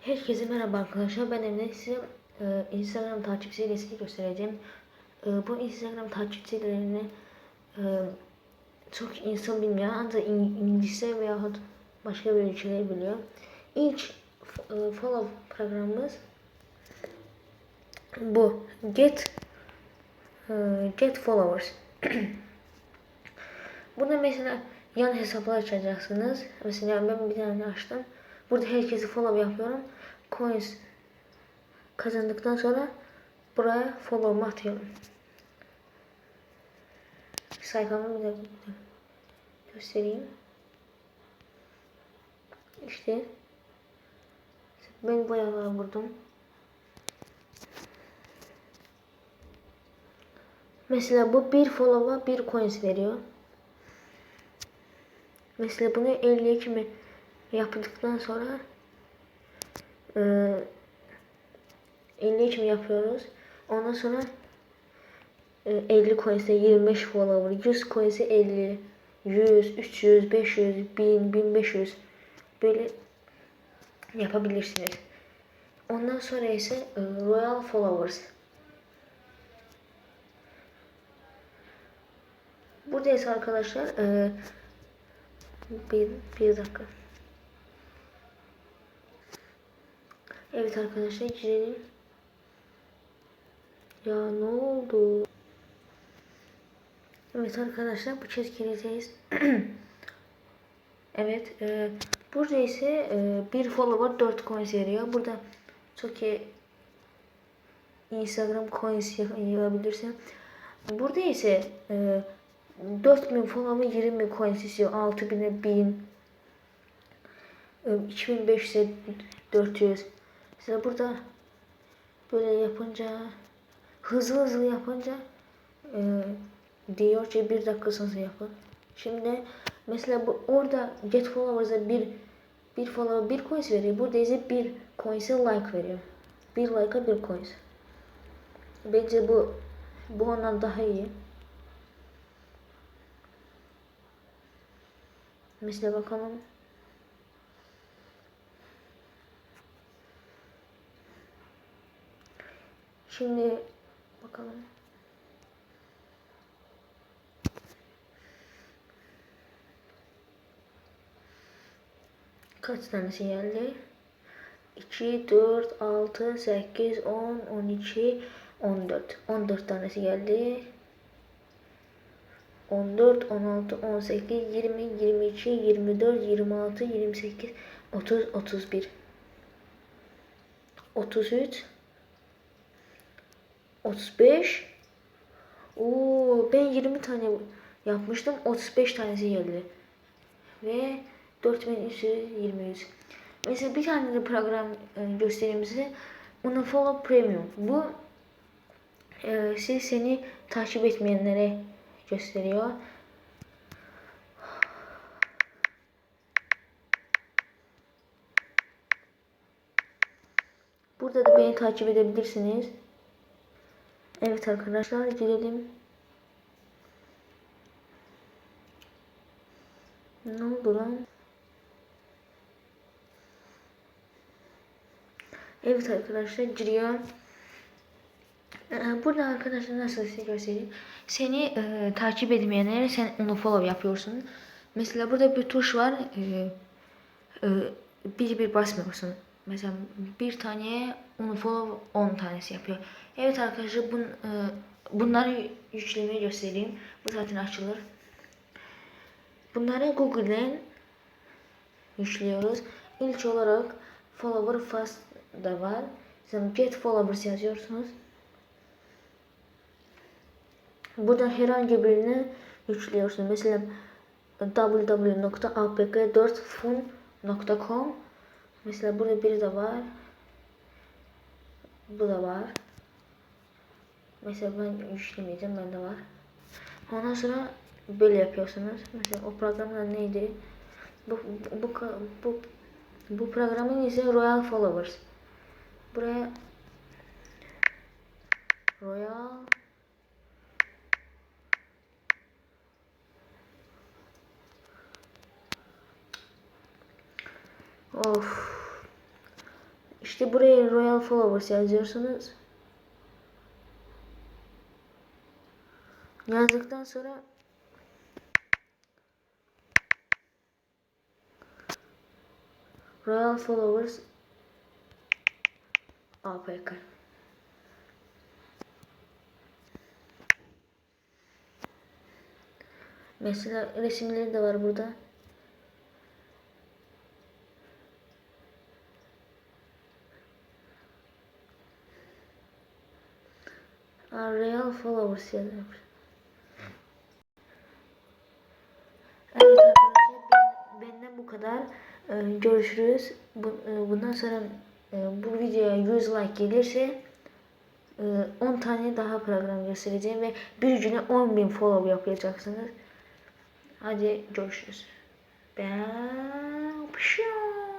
Herkese merhaba arkadaşlar. Ben Emre. Size e, Instagram takipçilerini göstereceğim. E, bu Instagram takipçilerini e, çok insan bilmiyor. Ancak İng- İngilizce veya başka bir ülkeler biliyor. İlk e, follow programımız bu. Get e, Get Followers. Burada mesela yan hesaplar açacaksınız. Mesela ben bir tane açtım. Burada herkesi follow yapıyorum. Coins kazandıktan sonra buraya follow'umu atıyorum. Sayfamı bir de göstereyim. İşte ben bayağı vurdum. Mesela bu bir follow'a bir coins veriyor. Mesela bunu 52 mi yaptıktan sonra e, 53 mi yapıyoruz? Ondan sonra e, 50 coins'e 25 follower, 100 coins'e 50, 100, 300, 500, 1000, 1500 böyle yapabilirsiniz. Ondan sonra ise e, Royal Followers. Burada ise arkadaşlar e, bir, bir dakika. Evet arkadaşlar girelim. Ya ne oldu? Evet arkadaşlar bu kez gireceğiz. evet. E, burada ise e, bir follower 4 coins veriyor. Burada çok iyi Instagram coins yapabilirsin. Burada ise e, 4000 follower 20 coins istiyor. 6000'e 1000 2500'e 400 Mesela burada böyle yapınca hızlı hızlı yapınca e, diyor ki bir dakikasınızı yapın. Şimdi mesela bu orada get followers'a bir bir follower bir coins veriyor. Burada ise bir coins'e like veriyor. Bir like'a bir coins. Bence bu bu ondan daha iyi. Mesela bakalım. Şimdi bakalım. Kaç tanesi geldi? 2, 4, 6, 8, 10, 12, 14. 14 tanesi geldi. 14, 16, 18, 20, 22, 24, 26, 28, 30, 31, 33, 35. Oo, ben 20 tane yapmıştım. 35 tanesi geldi. Ve 4323. Mesela bir tane de program e, göstereyim size. Unfollow Premium. Bu e, siz seni takip etmeyenlere gösteriyor. Burada da beni takip edebilirsiniz. Evet arkadaşlar girelim. Ne oldu lan? Evet arkadaşlar giriyor. Ee, Burada arkadaşlar nasıl size göstereyim. Seni e, takip etmeyenlere sen onu follow yapıyorsun. Mesela burada bir tuş var. E, e, bir bir basmıyorsun. Mesela bir taneye onu follow 10 tanesi yapıyor. Evet arkadaşlar bun, e, bunları yüklemeyi göstereyim. Bu zaten açılır. Bunları Google'den yüklüyoruz. İlk olarak follower fast da var. Sen get followers yazıyorsunuz. Burada herhangi birini yüklüyorsunuz. Mesela www.apk4fun.com Mesela burada biri de var. Bu da var. Mesela ben yüklemeyeceğim. Bende var. Ondan sonra böyle yapıyorsunuz. Mesela o programın neydi? Bu bu bu bu programın ise Royal Followers. Buraya Royal Of. İşte buraya Royal Followers yazıyorsunuz. Yazdıktan sonra Royal Followers APK Mesela resimleri de var burada. Aa, Real Followers yazıyor. Evet arkadaşlar ben- benden bu kadar. Ee, görüşürüz. E, bundan sonra e, bu videoya 100 like gelirse e, 10 tane daha program göstereceğim ve bir güne 10.000 follow yapacaksınız. Hadi görüşürüz. Ben...